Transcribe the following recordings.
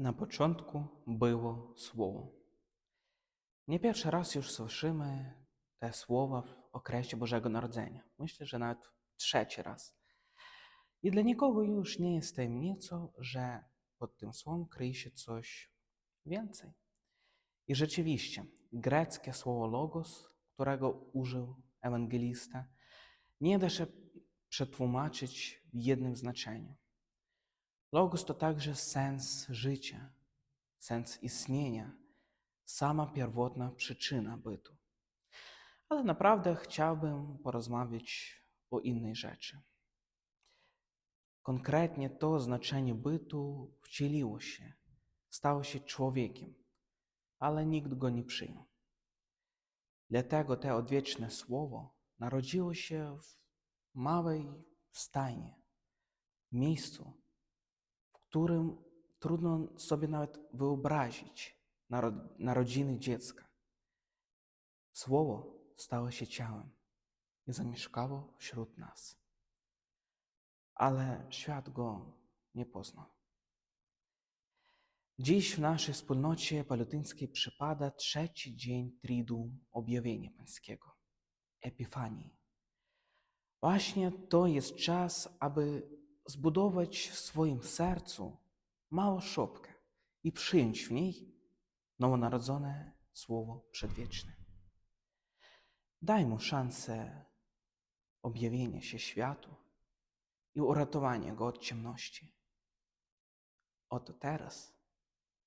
Na początku było Słowo. Nie pierwszy raz już słyszymy te słowa w okresie Bożego Narodzenia. Myślę, że nawet trzeci raz. I dla nikogo już nie jest tajemnicą, że pod tym słowem kryje się coś więcej. I rzeczywiście, greckie słowo logos, którego użył ewangelista, nie da się przetłumaczyć w jednym znaczeniu. Logos to także sens życia, sens istnienia, sama pierwotna przyczyna bytu. Ale naprawdę chciałbym porozmawiać o innej rzeczy. Konkretnie to znaczenie bytu wcieliło się, stało się człowiekiem, ale nikt go nie przyjął. Dlatego te odwieczne słowo narodziło się w małej stajni, w miejscu, którym trudno sobie nawet wyobrazić naro- narodziny dziecka. Słowo stało się ciałem i zamieszkało wśród nas. Ale świat go nie poznał. Dziś w naszej wspólnocie palutyńskiej przypada trzeci dzień Tridu Objawienia Pańskiego, Epifanii. Właśnie to jest czas, aby zbudować w swoim sercu małą szopkę i przyjąć w niej nowonarodzone Słowo Przedwieczne. Daj mu szansę objawienia się światu i uratowania go od ciemności. Oto teraz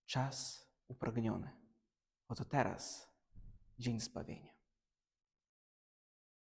czas upragniony. Oto teraz dzień zbawienia.